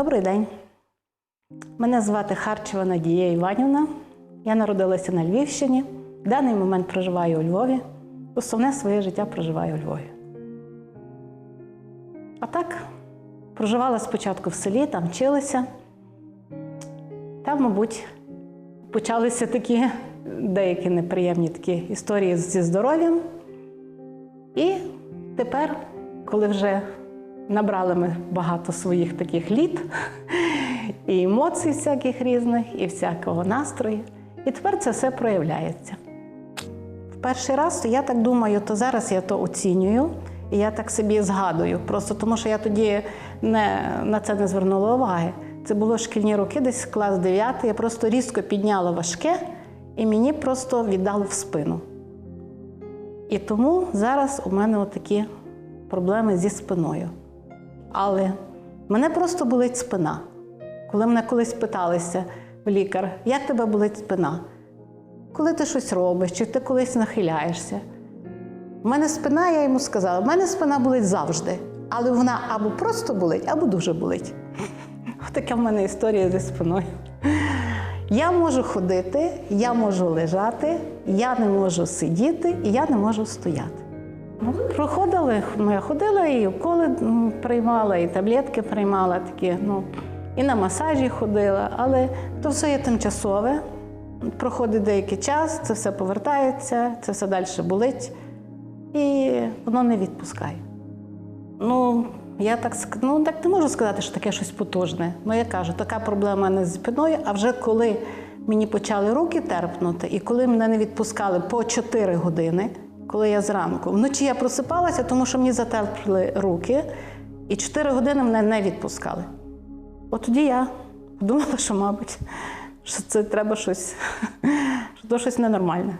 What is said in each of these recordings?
Добрий день. Мене звати Харчева Надія Іванівна. Я народилася на Львівщині. В даний момент проживаю у Львові. Основне своє життя проживаю у Львові. А так, проживала спочатку в селі, там вчилася. Там, мабуть, почалися такі деякі неприємні такі історії зі здоров'ям. І тепер, коли вже набрали ми багато своїх таких літ, і емоцій всяких різних, і всякого настрою, і тепер це все проявляється. В перший раз, то я так думаю, то зараз я то оцінюю, і я так собі згадую, просто тому що я тоді не, на це не звернула уваги. Це було шкільні роки, десь клас 9, я просто різко підняла важке і мені просто віддало в спину. І тому зараз у мене такі проблеми зі спиною. Але мене просто болить спина. Коли мене колись питалися в лікар, як тебе болить спина? Коли ти щось робиш, чи ти колись нахиляєшся? У мене спина, я йому сказала, в мене спина болить завжди, але вона або просто болить, або дуже болить. Така в мене історія зі спиною. Я можу ходити, я можу лежати, я не можу сидіти і я не можу стояти. Проходили, я ходила і уколи приймала, і таблетки приймала такі, ну, і на масажі ходила, але то все є тимчасове. Проходить деякий час, це все повертається, це все далі болить, і воно не відпускає. Ну, я так ну, так не можу сказати, що таке щось потужне. Ну, я кажу, така проблема не з спиною, а вже коли мені почали руки терпнути, і коли мене не відпускали по 4 години, коли я зранку, вночі я просипалася, тому що мені затерпли руки, і 4 години мене не відпускали. От тоді я подумала, що, мабуть, що це треба щось, що то щось ненормальне.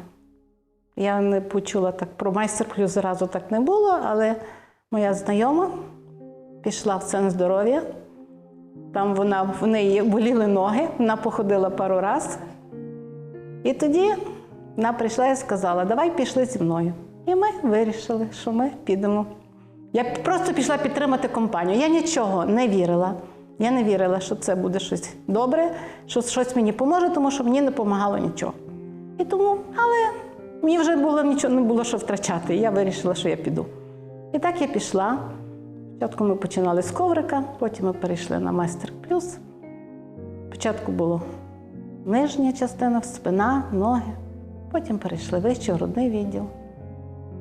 Я не почула так про майстер плюс зразу так не було, але моя знайома пішла в центр здоров'я. Там вона, в неї боліли ноги, вона походила пару разів. І тоді вона прийшла і сказала: давай пішли зі мною. І ми вирішили, що ми підемо. Я просто пішла підтримати компанію. Я нічого не вірила. Я не вірила, що це буде щось добре, що щось мені поможе, тому що мені не допомагало нічого. І тому, але мені вже було нічого не було що втрачати. Я вирішила, що я піду. І так я пішла. Спочатку ми починали з коврика, потім ми перейшли на майстер плюс. Спочатку було нижня частина, спина, ноги, потім перейшли вище, грудний відділ.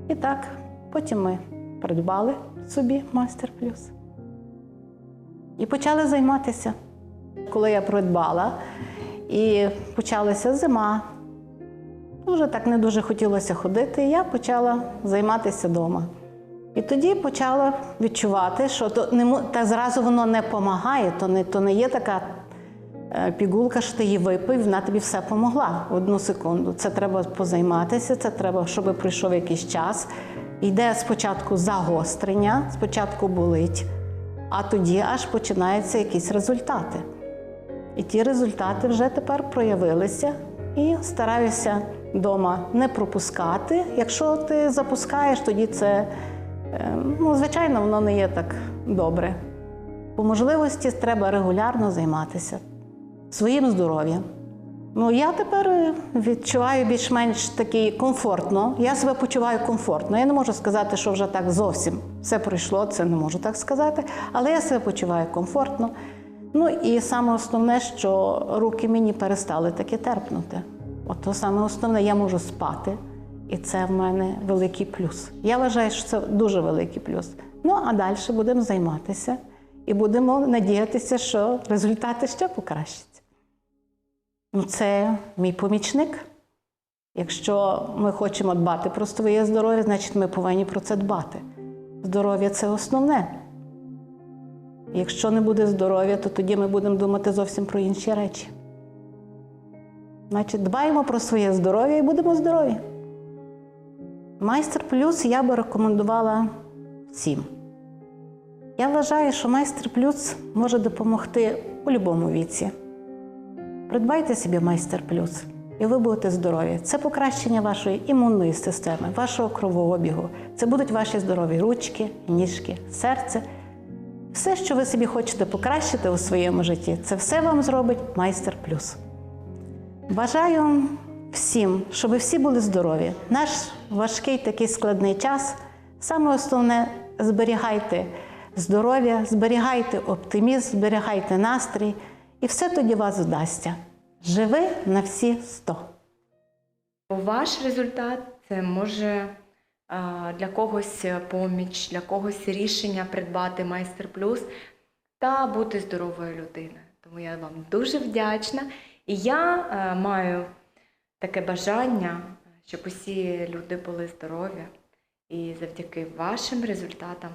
І так, потім ми придбали собі майстер плюс. І почали займатися. Коли я придбала, і почалася зима, вже так не дуже хотілося ходити, я почала займатися вдома. І тоді почала відчувати, що то не та зразу воно не допомагає, то не, то не є така пігулка, що ти її випив, вона тобі все помогла одну секунду. Це треба позайматися, це треба, щоб пройшов якийсь час. Йде спочатку загострення, спочатку болить, а тоді аж починаються якісь результати. І ті результати вже тепер проявилися. І стараюся вдома не пропускати. Якщо ти запускаєш, тоді це, е, ну, звичайно, воно не є так добре. По можливості треба регулярно займатися своїм здоров'ям. Ну, я тепер е, відчуваю більш-менш такий комфортно. Я себе почуваю комфортно. Я не можу сказати, що вже так зовсім все пройшло, це не можу так сказати, але я себе почуваю комфортно. Ну і саме основне, що руки мені перестали таки терпнути. От то саме основне, я можу спати, і це в мене великий плюс. Я вважаю, що це дуже великий плюс. Ну а далі будемо займатися і будемо надіятися, що результати ще покращаться. Ну, це мій помічник. Якщо ми хочемо дбати про своє здоров'я, значить ми повинні про це дбати. Здоров'я це основне. Якщо не буде здоров'я, то тоді ми будемо думати зовсім про інші речі. Значить, дбаємо про своє здоров'я і будемо здорові. Майстер плюс я би рекомендувала всім. Я вважаю, що майстер плюс може допомогти у будь-якому віці. Придбайте собі майстер плюс, і ви будете здорові. Це покращення вашої імунної системи, вашого кровообігу. Це будуть ваші здорові ручки, ніжки, серце. Все, що ви собі хочете покращити у своєму житті, це все вам зробить майстер плюс. Бажаю всім, щоб всі були здорові. Наш важкий такий складний час. Саме основне зберігайте здоров'я, зберігайте оптимізм, зберігайте настрій, і все тоді вас вдасться. Живи на всі сто. Ваш результат це може для когось поміч, для когось рішення придбати майстер плюс та бути здоровою людиною. Тому я вам дуже вдячна. І я маю таке бажання, щоб усі люди були здорові, і завдяки вашим результатам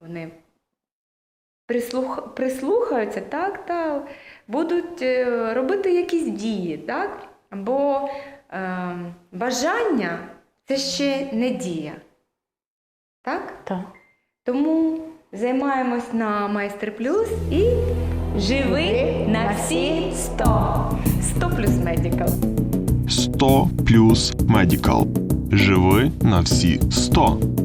вони прислух... прислухаються так, та будуть е, робити якісь дії, так? Бо е, бажання це ще не дія. Так? Так. Тому займаємось на майстер плюс і живи на всі 100. 100 плюс медикал. 100 плюс Медікал. Живи на всі 100.